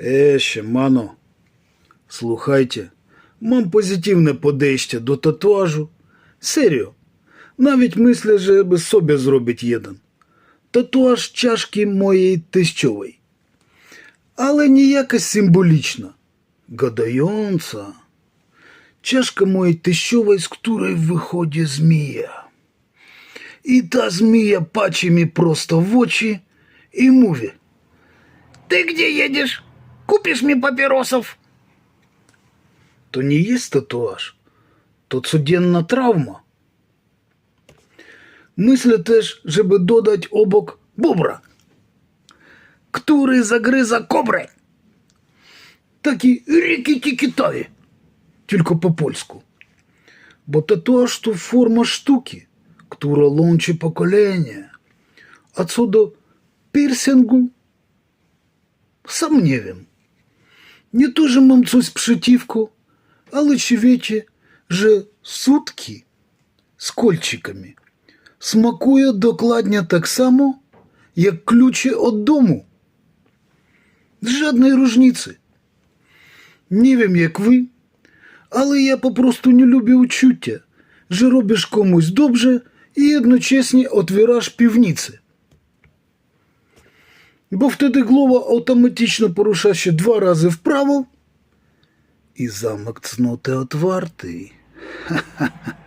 Е, ще, мано. Слухайте, мам позитивне подejście до татуажу. Серіо. Навіть мисля, że by sobie zrobić jeden. Татуаж чашки моєї тещової. Але ніяка символічна. Гадająca. Чашка моєї тещової, з której виходить змія. І та змія паче мені просто в очі і мовить. Ты где едешь? купишь мне папиросов? То не есть татуаж, то цуденна травма. Мислите теж, чтобы додать обок бобра, который загрыза кобры. Так і рікіті Китаї, тільки по-польську. Бо татуаж то форма штуки, которая лонче поколение. Отсюда пирсингу сомневен. Piercingu, sam nie wiem. Nie to, że mam coś przeciwko, ale czy wiecie, że sutki z kolczykami smakuje dokładnie tak samo, jak klucze od domu. Żadnej różnicy. Nie wiem jak wy, ale ja po prostu nie lubię uczucia, że robisz komuś dobrze i jednocześnie otwierasz piwnicę. Bo wtedy głowa automatycznie porusza się